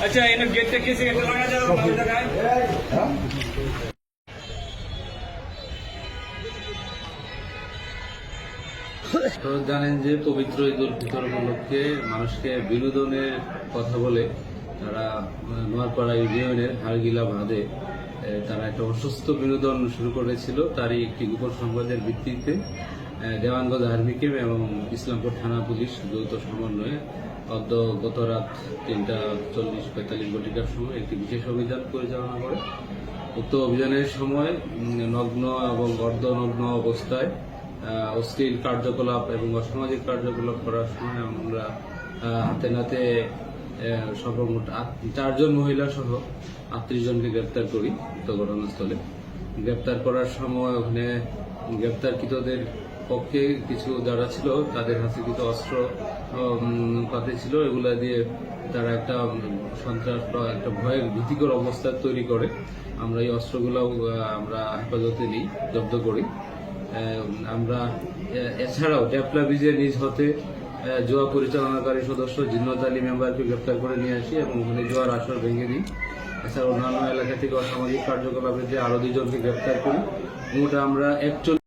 अच्छा इन्हें गेट तक कैसे लगाया जाए জানেন যে পবিত্র ঈদ উল ফিতর উপলক্ষে মানুষকে বিনোদনের কথা বলে তারা নোয়ারপাড়া ইউনিয়নের হারগিলা বাঁধে তারা একটা অসুস্থ বিনোদন শুরু করেছিল তারই একটি গোপন সংবাদের ভিত্তিতে। দেওয়ানগঞ্জ আর্মি ক্যাম্প এবং ইসলামপুর থানা পুলিশ যৌথ সমন্বয়ে অদ্য গত রাত তিনটা চল্লিশ পঁয়তাল্লিশ ঘটিকার সময় একটি বিশেষ অভিযান পরিচালনা করে। উক্ত অভিযানের সময় নগ্ন এবং অর্ধনগ্ন অবস্থায় অশ্লীল কার্যকলাপ এবং অসামাজিক কার্যকলাপ করার সময় আমরা হাতে নাতে সর্বমোট চারজন মহিলা সহ আটত্রিশ জনকে গ্রেপ্তার করি উক্ত ঘটনাস্থলে। গ্রেপ্তার করার সময় ওখানে গ্রেপ্তারকৃতদের পক্ষে কিছু যারা ছিল, তাদের হাতে কিছু অস্ত্র পাতে ছিল, এগুলা দিয়ে তারা একটা সন্ত্রাস বা একটা ভয়ের ভীতিকর অবস্থা তৈরি করে। আমরা এই অস্ত্রগুলো আমরা হেফাজতে নিই, জব্দ করি। আমরা এছাড়াও ডেপলা ব্রিজের নিজ হতে জোয়া পরিচালনাকারী সদস্য জিন্নত আলী মেম্বারকে গ্রেপ্তার করে নিয়ে আসি এবং ওখানে জোয়ার আসর ভেঙে দিই। এছাড়া অন্যান্য এলাকা থেকে অসামাজিক কার্যকলাপে যে আরও দুজনকে গ্রেপ্তার করি। মোট আমরা একচল্লিশ